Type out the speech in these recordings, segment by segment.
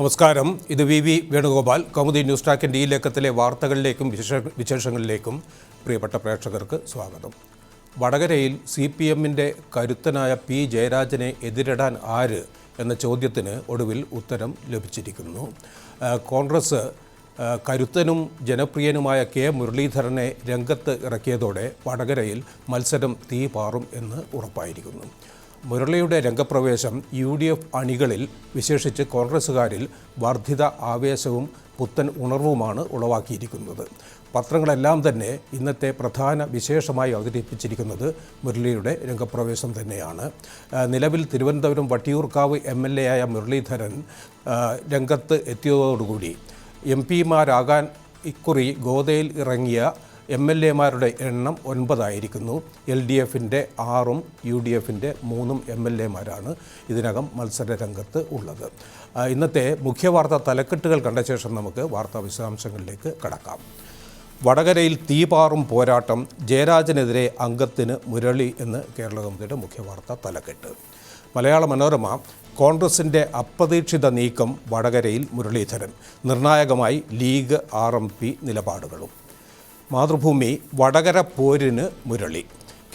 നമസ്കാരം. ഇത് V V Venugopal. Kaumudi news ട്രാക്കിന്റെ ഈ ലേഖത്തിലെ വാർത്തകളിലേക്കും വിശേഷ വിശേഷങ്ങളിലേക്കും പ്രിയപ്പെട്ട പ്രേക്ഷകർക്ക് സ്വാഗതം. വടകരയിൽ സി പി എമ്മിന്റെ കരുത്തനായ പി ജയരാജനെ എതിരിടാൻ ആര് എന്ന ചോദ്യത്തിന് ഒടുവിൽ ഉത്തരം ലഭിച്ചിരിക്കുന്നു. കോൺഗ്രസ് കരുത്തനും ജനപ്രിയനുമായ കെ മുരളീധരനെ രംഗത്ത് ഇറക്കിയതോടെ വടകരയിൽ മത്സരം തീ പാറും എന്ന് ഉറപ്പായിരിക്കുന്നു. മുരളിയുടെ രംഗപ്രവേശം യു ഡി എഫ് അണികളിൽ വിശേഷിച്ച് കോൺഗ്രസ്സുകാരിൽ വർദ്ധിത ആവേശവും പുത്തൻ ഉണർവുമാണ് ഉളവാക്കിയിരിക്കുന്നത്. പത്രങ്ങളെല്ലാം തന്നെ ഇന്നത്തെ പ്രധാന വിശേഷമായി അവതരിപ്പിച്ചിരിക്കുന്നത് മുരളിയുടെ രംഗപ്രവേശം തന്നെയാണ്. നിലവിൽ Thiruvananthapuram Vattiyoorkavu M L A ആയ മുരളീധരൻ രംഗത്ത് എത്തിയതോടുകൂടി എം പിമാരാകാൻ ഇക്കുറി ഗോതയിൽ ഇറങ്ങിയ എം എൽ എമാരുടെ എണ്ണം ഒൻപതായിരിക്കുന്നു. എൽ ഡി എഫിന്റെ ആറും യു ഡി എഫിന്റെ മൂന്നും എം എൽ എമാരാണ് ഇതിനകം മത്സര രംഗത്ത് ഉള്ളത് ഇന്നത്തെ മുഖ്യവാർത്താ തലക്കെട്ടുകൾ കണ്ട ശേഷം നമുക്ക് വാർത്താ വിശദാംശങ്ങളിലേക്ക് കടക്കാം. വടകരയിൽ തീപാറും പോരാട്ടം ജയരാജനെതിരെ അംഗത്തിന് മുരളി എന്ന് കേരള കമ്മിറ്റിയുടെ മുഖ്യവാർത്താ തലക്കെട്ട്. മലയാള മനോരമ കോൺഗ്രസിന്റെ അപ്രതീക്ഷിത നീക്കം വടകരയിൽ മുരളീധരൻ. നിർണായകമായി ലീഗ് ആർ എം പി നിലപാടുകളും. മാതൃഭൂമി വടകര പോരിന് മുരളി.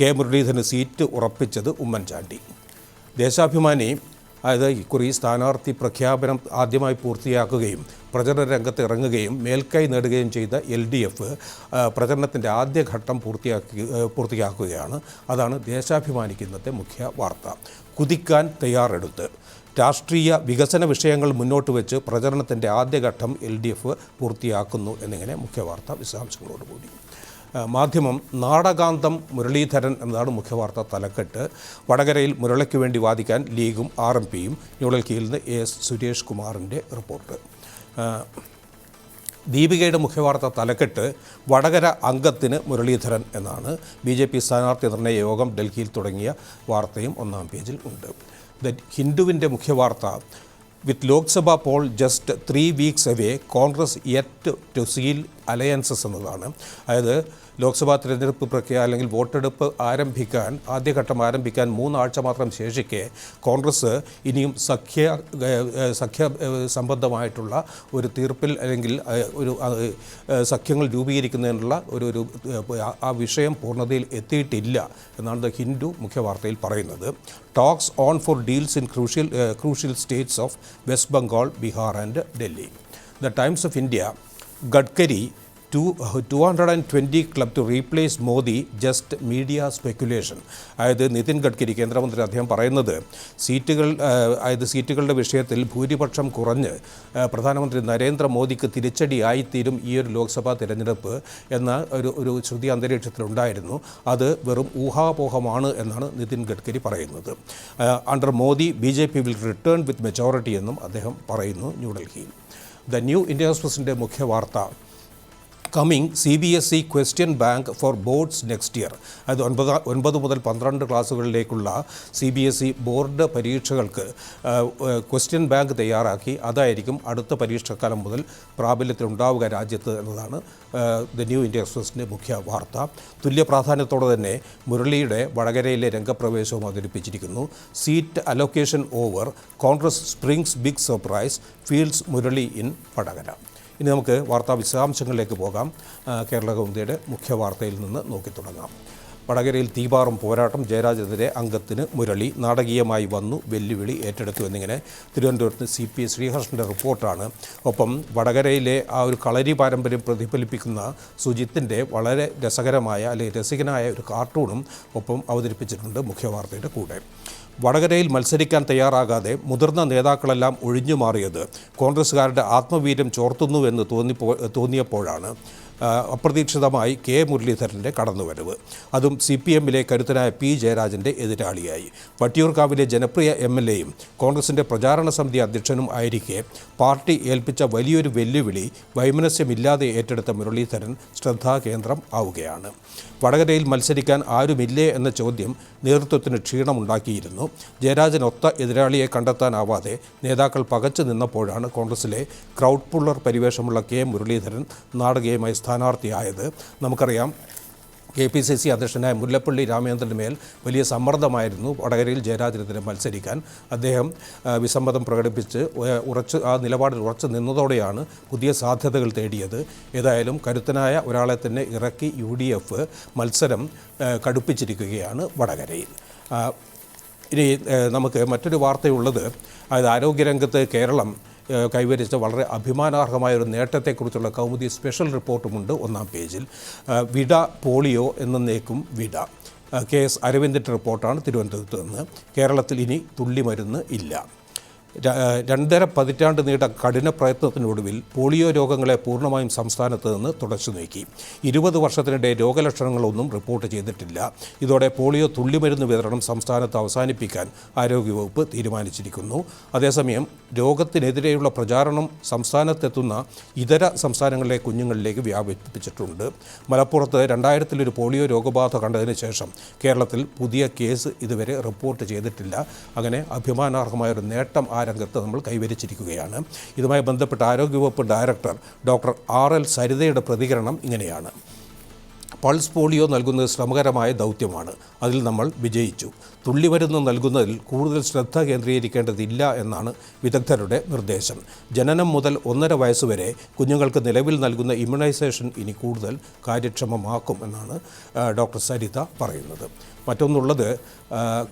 കെ. മുരളീധരന് സീറ്റ് ഉറപ്പിച്ചത് ഉമ്മൻചാണ്ടി. ദേശാഭിമാനി അതായത് ഇക്കുറി സ്ഥാനാർത്ഥി പ്രഖ്യാപനം ആദ്യമായി പൂർത്തിയാക്കുകയും പ്രചരണ രംഗത്ത് ഇറങ്ങുകയും മേൽക്കൈ നേടുകയും ചെയ്ത എൽ ഡി എഫ് പ്രചരണത്തിന്റെ ആദ്യഘട്ടം പൂർത്തിയാക്കി പൂർത്തിയാക്കുകയാണ്. അതാണ് ദേശാഭിമാനിക്ക് ഇന്നത്തെ മുഖ്യ വാർത്ത. കുതിക്കാൻ തയ്യാറെടുത്ത്. രാഷ്ട്രീയ വികസന വിഷയങ്ങൾ മുന്നോട്ട് വെച്ച് പ്രചരണത്തിന്റെ ആദ്യഘട്ടം എൽ ഡി എഫ് പൂർത്തിയാക്കുന്നു എന്നിങ്ങനെ മുഖ്യവാർത്ത വിശദാംശങ്ങളോടുകൂടി മാധ്യമം നാടകാന്തം മുരളീധരൻ എന്നതാണ് മുഖ്യവാർത്ത തലക്കെട്ട്. വടകരയിൽ മുരളയ്ക്ക് വേണ്ടി വാദിക്കാൻ ലീഗും ആർ എം പിയും ന്യൂഡൽഹിയിൽ നിന്ന് എ എസ് സുരേഷ് കുമാറിന്റെ റിപ്പോർട്ട്. ദീപികയുടെ മുഖ്യവാർത്ത തലക്കെട്ട് വടകര അംഗത്തിന് മുരളീധരൻ എന്നാണ്. ബി ജെ പി സ്ഥാനാർത്ഥി നിർണയ യോഗം ഡൽഹിയിൽ തുടങ്ങിയ വാർത്തയും ഒന്നാം പേജിൽ ഉണ്ട്. ദ ഹിന്ദുവിന്റെ മുഖ്യവാർത്ത. With Lok Sabha poll just three weeks away Congress yet to seal alliances എന്നതാണ്. അതായത് ലോക്സഭാ തിരഞ്ഞെടുപ്പ് പ്രക്രിയ അല്ലെങ്കിൽ വോട്ടെടുപ്പ് ആരംഭിക്കാൻ ആദ്യഘട്ടം ആരംഭിക്കാൻ മൂന്നാഴ്ച മാത്രം ശേഷിക്കെ കോൺഗ്രസ് ഇനിയും സഖ്യ സഖ്യ സംബന്ധമായിട്ടുള്ള ഒരു തീർപ്പിൽ അല്ലെങ്കിൽ ഒരു സഖ്യങ്ങൾ രൂപീകരിക്കുന്നതിനുള്ള ഒരു ഒരു ആ വിഷയം പൂർണതയിൽ എത്തിയിട്ടില്ല എന്നാണ് ദ ഹിന്ദു മുഖ്യവാർത്തയിൽ പറയുന്നത്. Talks on four deals in crucial crucial states of West Bengal Bihar and Delhi the Times of India Gadkari to two hundred and twenty club to replace Modi just media speculation അതായത് നിതിൻ ഗഡ്കരി കേന്ദ്രമന്ത്രി അദ്ദേഹം പറയുന്നത് സീറ്റുകൾ അതായത് സീറ്റുകളുടെ വിഷയത്തിൽ ഭൂരിപക്ഷം കുറഞ്ഞ് പ്രധാനമന്ത്രി നരേന്ദ്രമോദിക്ക് തിരിച്ചടിയായിത്തീരും ഈ ഒരു ലോക്സഭാ തിരഞ്ഞെടുപ്പ് എന്ന ഒരു ഒരു ശ്രുതി അന്തരീക്ഷത്തിലുണ്ടായിരുന്നു. അത് വെറും ഊഹാപോഹമാണ് എന്നാണ് നിതിൻ ഗഡ്കരി പറയുന്നത്. Under Modi B J P will return with majority എന്നും അദ്ദേഹം പറയുന്നു ന്യൂഡൽഹിയിൽ. ദ ന്യൂ ഇന്ത്യ എക്സ്പ്രസിന്റെ മുഖ്യ വാർത്ത. Coming C B S E question bank for boards next year അതായത് ഒൻപത് ഒൻപത് മുതൽ പന്ത്രണ്ട് ക്ലാസ്സുകളിലേക്കുള്ള C B S E board പരീക്ഷകൾക്ക് ക്വസ്റ്റ്യൻ ബാങ്ക് തയ്യാറാക്കി. അതായിരിക്കും അടുത്ത പരീക്ഷാക്കാലം മുതൽ പ്രാബല്യത്തിലുണ്ടാവുക രാജ്യത്ത് എന്നതാണ് ദ ന്യൂ ഇന്ത്യ എക്സ്പ്രസിന്റെ മുഖ്യ വാർത്ത. തുല്യ പ്രാധാന്യത്തോടെ തന്നെ മുരളിയുടെ വടകരയിലെ രംഗപ്രവേശവും അവതരിപ്പിച്ചിരിക്കുന്നു. Seat allocation over Congress springs big surprise fields Murali in Vadakara ഇനി നമുക്ക് വാർത്താ വിശദാംശങ്ങളിലേക്ക് പോകാം. കേരള കൗമുദിയുടെ മുഖ്യ വാർത്തയിൽ നിന്ന് നോക്കി തുടങ്ങാം. വടകരയിൽ തീപാറും പോരാട്ടം ജയരാജനെതിരെ അംഗത്തിന് മുരളി നാടകീയമായി വന്നു വെല്ലുവിളി ഏറ്റെടുത്തു എന്നിങ്ങനെ തിരുവനന്തപുരത്ത് സി പി ശ്രീഹർഷന്റെ റിപ്പോർട്ടാണ്. ഒപ്പം വടകരയിലെ ആ ഒരു കളരി പാരമ്പര്യം പ്രതിഫലിപ്പിക്കുന്ന സുജിത്തിന്റെ വളരെ രസകരമായ അല്ലെങ്കിൽ രസികനായ ഒരു കാർട്ടൂണും ഒപ്പം അവതരിപ്പിച്ചിട്ടുണ്ട് മുഖ്യവാർത്തയുടെ കൂടെ. വടകരയിൽ മത്സരിക്കാൻ തയ്യാറാകാതെ മുതിർന്ന നേതാക്കളെല്ലാം ഒഴിഞ്ഞു മാറിയത്. കോൺഗ്രസ്സുകാരുടെ ആത്മവീര്യം ചോർത്തുന്നുവെന്ന് തോന്നിപ്പോ തോന്നിയപ്പോഴാണ് അപ്രതീക്ഷിതമായി കെ മുരളീധരന്റെ കടന്നുവരവ്. അതും സി പി എമ്മിലെ കരുത്തനായ പി ജയരാജന്റെ എതിരാളിയായി. വട്ടിയൂർക്കാവിലെ ജനപ്രിയ എം എൽ എയും കോൺഗ്രസിന്റെ പ്രചാരണ സമിതി അധ്യക്ഷനും ആയിരിക്കെ പാർട്ടി ഏൽപ്പിച്ച വലിയൊരു വെല്ലുവിളി വൈമനസ്യമില്ലാതെ ഏറ്റെടുത്ത മുരളീധരൻ ശ്രദ്ധാകേന്ദ്രം ആവുകയാണ്. വടകരയിൽ മത്സരിക്കാൻ ആരുമില്ലേ എന്ന ചോദ്യം നേതൃത്വത്തിന് ക്ഷീണമുണ്ടാക്കിയിരുന്നു ജയരാജൻ ഒത്ത എതിരാളിയെ കണ്ടെത്താനാവാതെ നേതാക്കൾ പകച്ചു നിന്നപ്പോഴാണ് കോൺഗ്രസിലെ ക്രൗഡ് പുള്ളർ പരിവേഷമുള്ള കെ മുരളീധരൻ നാടകീയമായി സ്ഥാനാർത്ഥിയായത്. നമുക്കറിയാം കെ പി സി സി അധ്യക്ഷനായ മുല്ലപ്പള്ളി രാമചന്ദ്രന് മേൽ വലിയ സമ്മർദ്ദമായിരുന്നു വടകരയിൽ ജയരാജനെതിരെ മത്സരിക്കാൻ. അദ്ദേഹം വിസമ്മതം പ്രകടിപ്പിച്ച് ഉറച്ച് ആ നിലപാടിൽ ഉറച്ചു നിന്നതോടെയാണ് പുതിയ സാധ്യതകൾ തേടിയത്. ഏതായാലും കരുത്തനായ ഒരാളെ തന്നെ ഇറക്കി യു മത്സരം കടുപ്പിച്ചിരിക്കുകയാണ് വടകരയിൽ. ഇനി നമുക്ക് മറ്റൊരു വാർത്തയുള്ളത്. അതായത് ആരോഗ്യരംഗത്ത് കേരളം കൈവരിച്ച വളരെ അഭിമാനാർഹമായ ഒരു നേട്ടത്തെക്കുറിച്ചുള്ള കൗമുദി സ്പെഷ്യൽ റിപ്പോർട്ടുമുണ്ട് ഒന്നാം പേജിൽ. വിട പോളിയോ എന്നേക്കും വിട. കെ എസ് അരവിന്ദന്റെ റിപ്പോർട്ടാണ് തിരുവനന്തപുരത്ത് നിന്ന്. കേരളത്തിൽ ഇനി തുള്ളിമരുന്ന് ഇല്ല. രണ്ടര പതിറ്റാണ്ട് നീണ്ട കഠിന പ്രയത്നത്തിനൊടുവിൽ പോളിയോ രോഗങ്ങളെ പൂർണമായും സംസ്ഥാനത്ത് നിന്ന് തുടച്ചു നീക്കി. ഇരുപത് വർഷത്തിനിടെ രോഗലക്ഷണങ്ങളൊന്നും റിപ്പോർട്ട് ചെയ്തിട്ടില്ല. ഇതോടെ പോളിയോ തുള്ളിമരുന്ന് വിതരണം സംസ്ഥാനത്ത് അവസാനിപ്പിക്കാൻ ആരോഗ്യവകുപ്പ് തീരുമാനിച്ചിരിക്കുന്നു. അതേസമയം രോഗത്തിനെതിരെയുള്ള പ്രചാരണം സംസ്ഥാനത്തെത്തുന്ന ഇതര സംസ്ഥാനങ്ങളിലെ കുഞ്ഞുങ്ങളിലേക്ക് വ്യാപിപ്പിച്ചിട്ടുണ്ട്. മലപ്പുറത്ത് രണ്ടായിരത്തിലൊരു പോളിയോ രോഗബാധ കണ്ടതിന് ശേഷം കേരളത്തിൽ പുതിയ കേസ് ഇതുവരെ റിപ്പോർട്ട് ചെയ്തിട്ടില്ല. അങ്ങനെ അഭിമാനാർഹമായ ഒരു നേട്ടം ആ രംഗത്ത് നമ്മൾ കൈവരിച്ചിരിക്കുകയാണ്. ഇതുമായി ബന്ധപ്പെട്ട ആരോഗ്യവകുപ്പ് ഡയറക്ടർ ഡോക്ടർ ആർ എൽ സരിതയുടെ പ്രതികരണം ഇങ്ങനെയാണ്. പൾസ് പോളിയോ നൽകുന്നത് ശ്രമകരമായ ദൗത്യമാണ്. അതിൽ നമ്മൾ വിജയിച്ചു. തുള്ളിമരുന്ന് നൽകുന്നതിൽ കൂടുതൽ ശ്രദ്ധ കേന്ദ്രീകരിക്കേണ്ടതില്ല എന്നാണ് വിദഗ്ധരുടെ നിർദ്ദേശം. ജനനം മുതൽ ഒന്നര വയസ്സുവരെ കുഞ്ഞുങ്ങൾക്ക് നിലവിൽ നൽകുന്ന ഇമ്മ്യൂണൈസേഷൻ ഇനി കൂടുതൽ കാര്യക്ഷമമാക്കും എന്നാണ് ഡോക്ടർ സരിത പറയുന്നത്. മറ്റൊന്നുള്ളത്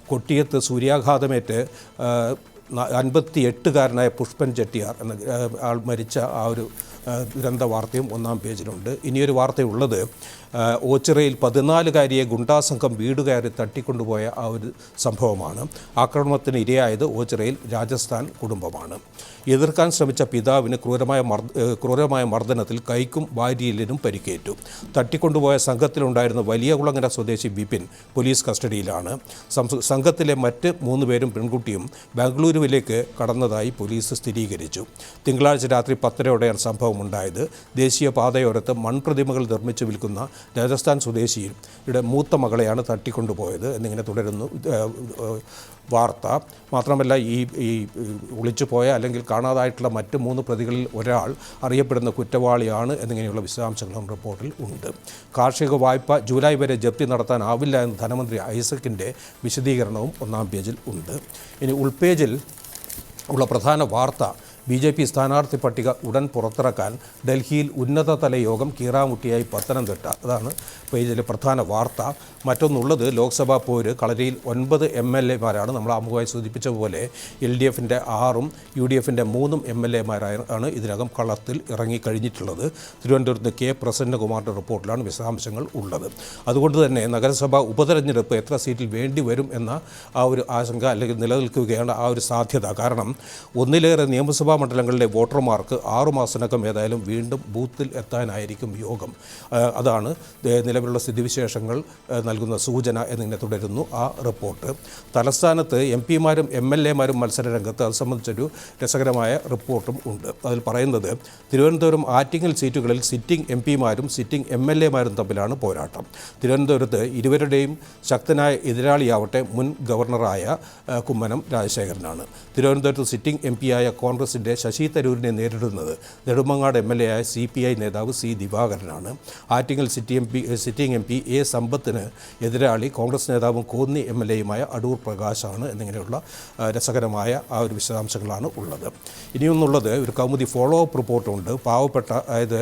കൊട്ടിയത്ത് സൂര്യാഘാതമേറ്റ് അൻപത്തി എട്ടുകാരനായ പുഷ്പൻ ചെട്ടിയാർ എന്ന ആൾ മരിച്ച ആ ഒരു ദുരന്ത വാർത്തയും ഒന്നാം പേജിലുണ്ട്. ഇനിയൊരു വാർത്തയുള്ളത് ഓച്ചിറയിൽ പതിനാലുകാരിയെ ഗുണ്ടാസംഘം വീട് കയറി തട്ടിക്കൊണ്ടുപോയ ആ ഒരു സംഭവമാണ്. ആക്രമണത്തിന് ഇരയായത് ഓച്ചിറയിൽ രാജസ്ഥാൻ കുടുംബമാണ്. എതിർക്കാൻ ശ്രമിച്ച പിതാവിന് ക്രൂരമായ ക്രൂരമായ മർദ്ദനത്തിൽ കൈക്കും ഭാര്യയിലിനും പരിക്കേറ്റു. തട്ടിക്കൊണ്ടുപോയ സംഘത്തിലുണ്ടായിരുന്ന വലിയ കുളങ്ങര സ്വദേശി ബിപിൻ പോലീസ് കസ്റ്റഡിയിലാണ്. സംഘത്തിലെ മറ്റ് മൂന്ന് പേരും പെൺകുട്ടിയും ബാംഗ്ലൂരുവിലേക്ക് കടന്നതായി പോലീസ് സ്ഥിരീകരിച്ചു. തിങ്കളാഴ്ച രാത്രി പത്തരയോടെയാണ് സംഭവമുണ്ടായത്. ദേശീയ പാതയോരത്ത് മൺപ്രതിമകൾ നിർമ്മിച്ചു വിൽക്കുന്ന രാജസ്ഥാൻ സ്വദേശിയുടെ മൂത്ത മകളെയാണ് തട്ടിക്കൊണ്ടുപോയത് എന്നിങ്ങനെ തുടരുന്നു വാർത്ത. മാത്രമല്ല ഈ ഈ ഒളിച്ചു പോയ അല്ലെങ്കിൽ കാണാതായിട്ടുള്ള മറ്റ് മൂന്ന് പ്രതികളിൽ ഒരാൾ അറിയപ്പെടുന്ന കുറ്റവാളിയാണ് എന്നിങ്ങനെയുള്ള വിശദാംശങ്ങളും റിപ്പോർട്ടിൽ ഉണ്ട്. കാർഷിക വായ്പ ജൂലൈ വരെ ജപ്തി നടത്താനാവില്ല എന്ന് ധനമന്ത്രി ഐസക്കിന്റെ വിശദീകരണവും ഒന്നാം പേജിൽ ഉണ്ട്. ഇനി ഉൾപേജിൽ ഉള്ള പ്രധാന വാർത്ത ബി ജെ പി സ്ഥാനാർത്ഥി പട്ടിക ഉടൻ പുറത്തിറക്കാൻ ഡൽഹിയിൽ ഉന്നതതല യോഗം കീറാമുട്ടിയായി പത്തനംതിട്ട. അതാണ് പേജിലെ പ്രധാന വാർത്ത. മറ്റൊന്നുള്ളത് ലോക്സഭാ പോര് കളരിയിൽ ഒൻപത് എം എൽ എമാരാണ് നമ്മൾ ആമുഖമായി സൂചിപ്പിച്ച പോലെ എൽ ഡി എഫിന്റെ ആറും യു ഡി എഫിന്റെ മൂന്നും എം എൽ എമാരാണ് ഇതിനകം കളത്തിൽ ഇറങ്ങിക്കഴിഞ്ഞിട്ടുള്ളത്. തിരുവനന്തപുരത്ത് കെ പ്രസന്നകുമാറിന്റെ റിപ്പോർട്ടിലാണ് വിശദാംശങ്ങൾ ഉള്ളത്. അതുകൊണ്ട് തന്നെ നഗരസഭാ ഉപതെരഞ്ഞെടുപ്പ് എത്ര സീറ്റിൽ വേണ്ടി വരും എന്ന ആ ഒരു ആശങ്ക അല്ലെങ്കിൽ നിലനിൽക്കുകയാണ് ആ ഒരു സാധ്യത. കാരണം ഒന്നിലേറെ നിയമസഭാ മണ്ഡലങ്ങളിലെ വോട്ടർമാർക്ക് ആറുമാസത്തിനകം ഏതായാലും വീണ്ടും ബൂത്തിൽ എത്താനായിരിക്കും യോഗം. അതാണ് നിലവിലുള്ള സ്ഥിതിവിശേഷങ്ങൾ നൽകുന്ന സൂചന എന്നിങ്ങനെ തുടരുന്നു ആ റിപ്പോർട്ട്. തലസ്ഥാനത്ത് എം പിമാരും എം എൽ എമാരും മത്സര രംഗത്ത് അത് സംബന്ധിച്ചൊരു രസകരമായ റിപ്പോർട്ടും ഉണ്ട്. അതിൽ പറയുന്നത് തിരുവനന്തപുരം ആറ്റിങ്ങൽ സീറ്റുകളിൽ സിറ്റിംഗ് എം പിമാരും സിറ്റിംഗ് എം എൽ എമാരും തമ്മിലാണ് പോരാട്ടം. തിരുവനന്തപുരത്ത് ഇരുവരുടെയും ശക്തനായ എതിരാളിയാവട്ടെ മുൻ ഗവർണറായ കുമ്മനം രാജശേഖരനാണ്. തിരുവനന്തപുരത്ത് സിറ്റിംഗ് എം പിയായ കോൺഗ്രസിന്റെ ശശി തരൂരിനെ നേരിടുന്നത്. നെടുമങ്ങാട് എം എൽ എ ആയ സി പി ഐ നേതാവ് C ദിവാകരനാണ്. Attingal city M P sitting M P A സമ്പത്തിന് എതിരാളി കോൺഗ്രസ് നേതാവും കോന്നി എം എൽ എയുമായ അടൂർ പ്രകാശാണ് എന്നിങ്ങനെയുള്ള രസകരമായ ആ ഒരു വിശദാംശങ്ങളാണ് ഉള്ളത്. ഇനിയൊന്നുള്ളത് ഒരു കൗമുദി ഫോളോ അപ്പ് റിപ്പോർട്ടുണ്ട്. പാവപ്പെട്ട അതായത്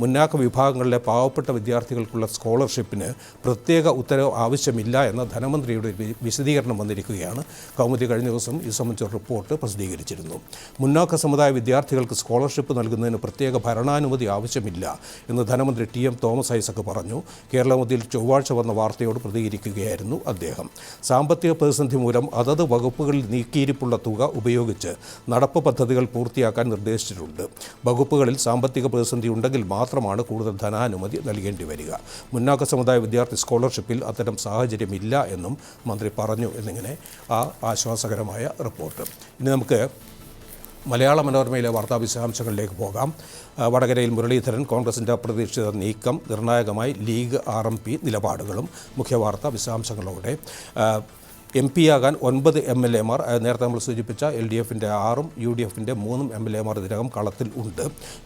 മുന്നാക്ക വിഭാഗങ്ങളിലെ പാവപ്പെട്ട വിദ്യാർത്ഥികൾക്കുള്ള സ്കോളർഷിപ്പിന് പ്രത്യേക ഉത്തരവ് ആവശ്യമില്ല എന്ന ധനമന്ത്രിയുടെ വിശദീകരണം വന്നിരിക്കുകയാണ്. കൗമുദി കഴിഞ്ഞ ദിവസം ഇത് സംബന്ധിച്ച റിപ്പോർട്ട് പ്രസിദ്ധീകരിച്ചിരുന്നു. മുന്നാക്ക സമുദായ വിദ്യാർത്ഥികൾക്ക് സ്കോളർഷിപ്പ് നൽകുന്നതിന് പ്രത്യേക ഭരണാനുമതി ആവശ്യമില്ല എന്ന് ധനമന്ത്രി ടി എം തോമസ് ഐസക് പറഞ്ഞു. കേരളമതിൽ ചൊവ്വാഴ്ച വന്ന വാർത്തയോട് പ്രതികരിക്കുകയായിരുന്നു അദ്ദേഹം. സാമ്പത്തിക പ്രതിസന്ധി മൂലം അതത് വകുപ്പുകളിൽ നീക്കിയിരിപ്പുള്ള തുക ഉപയോഗിച്ച് നടപ്പ് പദ്ധതികൾ പൂർത്തിയാക്കാൻ നിർദ്ദേശിച്ചിട്ടുണ്ട്. വകുപ്പുകളിൽ സാമ്പത്തിക പ്രതിസന്ധി ഉണ്ടെങ്കിൽ മാത്രമാണ് കൂടുതൽ ധനാനുമതി നൽകേണ്ടി വരിക. മുന്നാക്ക സമുദായ വിദ്യാർത്ഥി സ്കോളർഷിപ്പിൽ അത്തരം സാഹചര്യമില്ല എന്നും മന്ത്രി പറഞ്ഞു എന്നിങ്ങനെ ആ ആശ്വാസകരമായ റിപ്പോർട്ട്. ഇനി നമുക്ക് മലയാള മനോരമയിലെ വാർത്താ വിശദാംശങ്ങളിലേക്ക് പോകാം. വടകരയിൽ മുരളീധരൻ കോൺഗ്രസിന്റെ അപ്രതീക്ഷിത നീക്കം നിർണായകമായി ലീഗ് ആർ എം പി നിലപാടുകളും മുഖ്യവാർത്ത വിശദാംശങ്ങളോടെ. എം പി ആകാൻ ഒൻപത് എം എൽ എമാർ നേരത്തെ നമ്മൾ സൂചിപ്പിച്ച എൽ ഡി എഫിന്റെ ആറും യു ഡി എഫിന്റെ മൂന്നും എം എൽ എമാർ ഇതിനകം കളത്തിൽ ഉണ്ട്.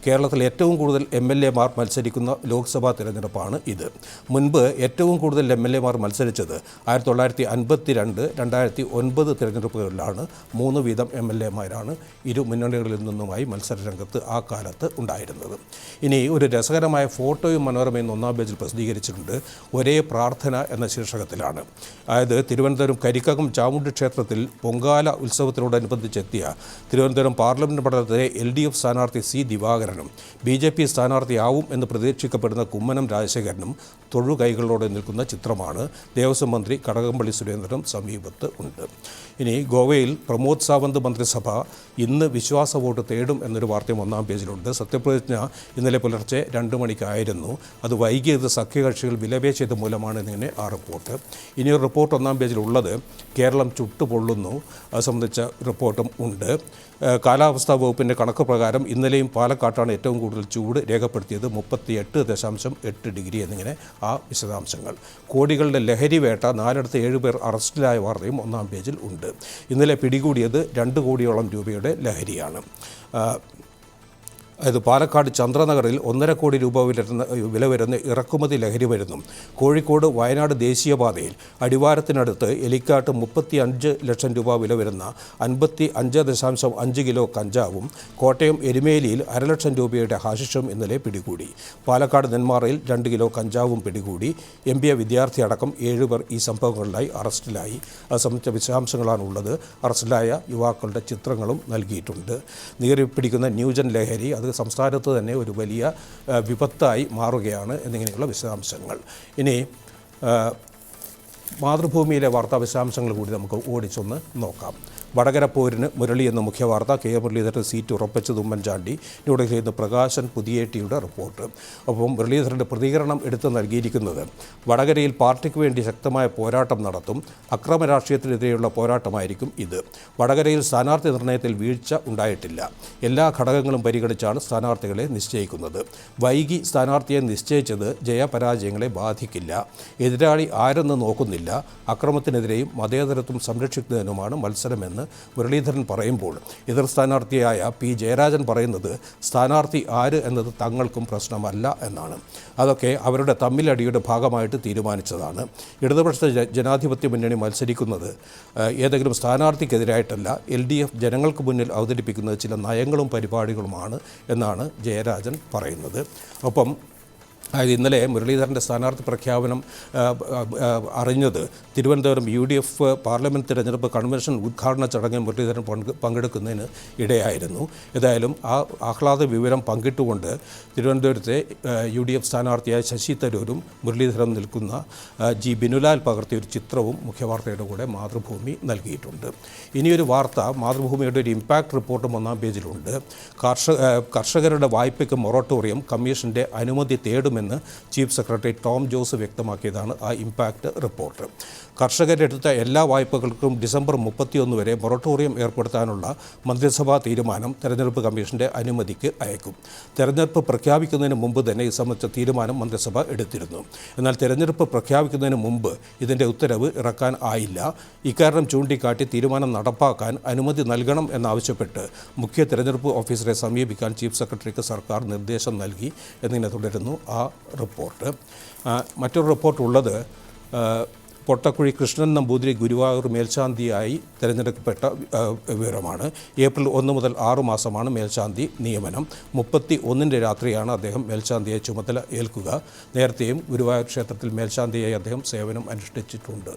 കേരളത്തിൽ ഏറ്റവും കൂടുതൽ എം എൽ എമാർ മത്സരിക്കുന്ന ലോക്സഭാ തിരഞ്ഞെടുപ്പാണ് ഇത്. മുൻപ് ഏറ്റവും കൂടുതൽ എം എൽ എമാർ മത്സരിച്ചത് ആയിരത്തി തൊള്ളായിരത്തി അൻപത്തി രണ്ട് രണ്ടായിരത്തി ഒൻപത് തിരഞ്ഞെടുപ്പുകളിലാണ് മൂന്ന് വീതം എം എൽ എമാരാണ് ഇരു മുന്നണികളിൽ നിന്നുമായി മത്സര രംഗത്ത് ആ കാലത്ത് ഉണ്ടായിരുന്നത്. ഇനി ഒരു രസകരമായ ഫോട്ടോയും മനോരമയും ഒന്നാം പേജിൽ പ്രസിദ്ധീകരിച്ചിട്ടുണ്ട്. ഒരേ പ്രാർത്ഥന എന്ന ശീർഷകത്തിലാണ്. അതായത് തിരുവനന്തപുരം കരിക്കകം ചാമുണ്ടി ക്ഷേത്രത്തിൽ പൊങ്കാല ഉത്സവത്തിനോടനുബന്ധിച്ചെത്തിയ തിരുവനന്തപുരം പാർലമെന്റ് മണ്ഡലത്തിലെ എൽ ഡി എഫ് സ്ഥാനാർത്ഥി സി ദിവാകരനും ബി ജെ പി സ്ഥാനാർത്ഥിയാവും എന്ന് പ്രതീക്ഷിക്കപ്പെടുന്ന കുമ്മനം രാജശേഖരനും തൊഴുകൈകളോടെ നിൽക്കുന്ന ചിത്രമാണ്. ദേവസ്വം മന്ത്രി കടകംപള്ളി സുരേന്ദ്രനും സമീപത്ത് ഉണ്ട്. ഇനി ഗോവയിൽ പ്രമോദ് സാവന്ത് മന്ത്രിസഭ ഇന്ന് വിശ്വാസ വോട്ട് തേടും എന്നൊരു വാർത്തയും ഒന്നാം പേജിലുണ്ട്. സത്യപ്രതിജ്ഞ ഇന്നലെ പുലർച്ചെ രണ്ട് മണിക്കായിരുന്നു. അത് വൈകിയത് സഖ്യകക്ഷികൾ വിലപേശിയത് മൂലമാണ് ഇങ്ങനെ ആ റിപ്പോർട്ട്. ഇനിയൊരു റിപ്പോർട്ട് ഒന്നാം പേജിലുള്ളത്. കേരളം ചുട്ടുപൊള്ളുന്നു. അത് സംബന്ധിച്ച റിപ്പോർട്ടും ഉണ്ട്. കാലാവസ്ഥാ വകുപ്പിന്റെ കണക്ക് പ്രകാരം ഇന്നലെയും പാലക്കാട്ടാണ് ഏറ്റവും കൂടുതൽ ചൂട് രേഖപ്പെടുത്തിയത് മുപ്പത്തി എട്ട് ദശാംശം എട്ട് ഡിഗ്രി എന്നിങ്ങനെ ആ വിശദാംശങ്ങൾ. കോടികളുടെ ലഹരി വേട്ട നാലിടത്ത് ഏഴുപേർ അറസ്റ്റിലായ വാർത്തയും ഒന്നാം പേജിൽ ഉണ്ട്. ഇന്നലെ പിടികൂടിയത് രണ്ട് കോടിയോളം രൂപയുടെ ലഹരിയാണ്. അതായത് പാലക്കാട് ചന്ദ്രനഗറിൽ ഒന്നര കോടി രൂപ വിലരുന്ന വില വരുന്ന ഇറക്കുമതി ലഹരി മരുന്നും കോഴിക്കോട് വയനാട് ദേശീയപാതയിൽ അടിവാരത്തിനടുത്ത് എലിക്കാട്ട് മുപ്പത്തി അഞ്ച് ലക്ഷം രൂപ വില വരുന്ന അൻപത്തി അഞ്ച് ദശാംശം അഞ്ച് കിലോ കഞ്ചാവും കോട്ടയം എരുമേലിയിൽ അരലക്ഷം രൂപയുടെ ഹാഷിഷും ഇന്നലെ പിടികൂടി. പാലക്കാട് നെന്മാറയിൽ രണ്ട് കിലോ കഞ്ചാവും പിടികൂടി. എം ബി എ വിദ്യാർത്ഥി അടക്കം ഏഴുപേർ ഈ സംഭവങ്ങളിലായി അറസ്റ്റിലായി. അത് സംബന്ധിച്ച വിശദാംശങ്ങളാണുള്ളത്. അറസ്റ്റിലായ യുവാക്കളുടെ ചിത്രങ്ങളും നൽകിയിട്ടുണ്ട്. നീറി പിടിക്കുന്ന ന്യൂജൻ ലഹരി അത് സംസ്ഥാനത്ത് തന്നെ ഒരു വലിയ വിപത്തായി മാറുകയാണ് എന്നിങ്ങനെയുള്ള വിശദാംശങ്ങൾ. ഇനി മാതൃഭൂമിയിലെ വാർത്താ വിശദാംശങ്ങൾ കൂടി നമുക്ക് ഓടിച്ചൊന്ന് നോക്കാം. വടകര പോരിന് മുരളി എന്ന മുഖ്യവാർത്ത കെ മുരളീധരൻ സീറ്റ് ഉറപ്പിച്ചത് ഉമ്മൻചാണ്ടി. ന്യൂഡൽഹിയിൽ നിന്ന് പ്രകാശൻ പുതിയേട്ടിയുടെ റിപ്പോർട്ട്. ഒപ്പം മുരളീധരന്റെ പ്രതികരണം എടുത്തു നൽകിയിരിക്കുന്നത് വടകരയിൽ പാർട്ടിക്ക് വേണ്ടി ശക്തമായ പോരാട്ടം നടത്തും അക്രമ രാഷ്ട്രീയത്തിനെതിരെയുള്ള പോരാട്ടമായിരിക്കും ഇത്. വടകരയിൽ സ്ഥാനാർത്ഥി നിർണയത്തിൽ വീഴ്ച ഉണ്ടായിട്ടില്ല. എല്ലാ ഘടകങ്ങളും പരിഗണിച്ചാണ് സ്ഥാനാർത്ഥികളെ നിശ്ചയിക്കുന്നത്. വൈകി സ്ഥാനാർത്ഥിയെ നിശ്ചയിച്ചത് ജയപരാജയങ്ങളെ ബാധിക്കില്ല. എതിരാളി ആരെന്ന് നോക്കുന്നില്ല. അക്രമത്തിനെതിരെയും മതേതരത്വം സംരക്ഷിക്കുന്നതിനുമാണ് മത്സരമെന്ന് മുരളീധരൻ പറയുമ്പോൾ എതിർ സ്ഥാനാർത്ഥിയായ പി. ജയരാജൻ പറയുന്നത് സ്ഥാനാർത്ഥി ആര് എന്നത് തങ്ങൾക്കും പ്രശ്നമല്ല എന്നാണ്. അതൊക്കെ അവരുടെ തമ്മിലടിയുടെ ഭാഗമായിട്ട് തീരുമാനിച്ചതാണ്. ഇടതുപക്ഷ ജനാധിപത്യ മുന്നണി മത്സരിക്കുന്നത് ഏതെങ്കിലും സ്ഥാനാർത്ഥിക്കെതിരായിട്ടല്ല എൽ ഡി എഫ് ജനങ്ങൾക്ക് മുന്നിൽ അവതരിപ്പിക്കുന്നത് ചില നയങ്ങളും പരിപാടികളുമാണ് എന്നാണ് ജയരാജൻ പറയുന്നത്. ഒപ്പം അതായത് ഇന്നലെ മുരളീധരന്റെ സ്ഥാനാർത്ഥി പ്രഖ്യാപനം അറിഞ്ഞത് Thiruvananthapuram U D F parliament തിരഞ്ഞെടുപ്പ് കൺവെൻഷൻ ഉദ്ഘാടന ചടങ്ങിൽ മുരളീധരൻ പങ്ക് പങ്കെടുക്കുന്നതിന് ഇടയായിരുന്നു. ഏതായാലും ആ ആഹ്ലാദ വിവരം പങ്കിട്ടുകൊണ്ട് തിരുവനന്തപുരത്തെ യു ഡി എഫ് സ്ഥാനാർത്ഥിയായ ശശി തരൂരും മുരളീധരൻ നിൽക്കുന്ന ജി ബിനുലാൽ പകർത്തിയ ഒരു ചിത്രവും മുഖ്യവാർത്തയുടെ കൂടെ മാതൃഭൂമി നൽകിയിട്ടുണ്ട്. ഇനിയൊരു വാർത്ത മാതൃഭൂമിയുടെ ഒരു ഇമ്പാക്ട് റിപ്പോർട്ടും ഒന്നാം പേജിലുണ്ട്. കർഷക കർഷകരുടെ വായ്പയ്ക്ക് മൊറട്ടോറിയം കമ്മീഷന്റെ അനുമതി തേടുമെന്ന് ചീഫ് സെക്രട്ടറി ടോം ജോസ് വ്യക്തമാക്കിയതാണ് ആ ഇമ്പാക്റ്റ് റിപ്പോർട്ട്. കർഷകരെടുത്ത എല്ലാ വായ്പകൾക്കും ഡിസംബർ മുപ്പത്തിയൊന്ന് വരെ മൊറട്ടോറിയം ഏർപ്പെടുത്താനുള്ള മന്ത്രിസഭാ തീരുമാനം തെരഞ്ഞെടുപ്പ് കമ്മീഷന്റെ അനുമതിക്ക് അയക്കും. തെരഞ്ഞെടുപ്പ് പ്രഖ്യാപിക്കുന്നതിന് മുമ്പ് തന്നെ ഈ സംബന്ധിച്ച തീരുമാനം മന്ത്രിസഭ എടുത്തിരുന്നു. എന്നാൽ തെരഞ്ഞെടുപ്പ് പ്രഖ്യാപിക്കുന്നതിന് മുമ്പ് ഇതിന്റെ ഉത്തരവ് ഇറക്കാൻ ആയില്ല. ഇക്കാരണം ചൂണ്ടിക്കാട്ടി തീരുമാനം നടപ്പാക്കാൻ അനുമതി നൽകണം എന്നാവശ്യപ്പെട്ട് മുഖ്യ തെരഞ്ഞെടുപ്പ് ഓഫീസറെ സമീപിക്കാൻ ചീഫ് സെക്രട്ടറിക്ക് സർക്കാർ നിർദ്ദേശം നൽകി. എന്നിങ്ങനെ തുടരുന്നു. ആ റിപ്പോർട്ട്. മറ്റൊരു റിപ്പോർട്ട് ഉള്ളത് പൊട്ടക്കുഴി കൃഷ്ണൻ നമ്പൂതിരി ഗുരുവായൂർ മേൽശാന്തിയായി തിരഞ്ഞെടുക്കപ്പെട്ട വിവരമാണ്. ഏപ്രിൽ ഒന്ന് മുതൽ ആറ് മാസമാണ് മേൽശാന്തി നിയമനം. മുപ്പത്തി ഒന്നിന്റെ രാത്രിയാണ് അദ്ദേഹം മേൽശാന്തിയെ ചുമതല ഏൽക്കുക. നേരത്തെയും ഗുരുവായൂർ ക്ഷേത്രത്തിൽ മേൽശാന്തിയായി അദ്ദേഹം സേവനം അനുഷ്ഠിച്ചിട്ടുണ്ട്.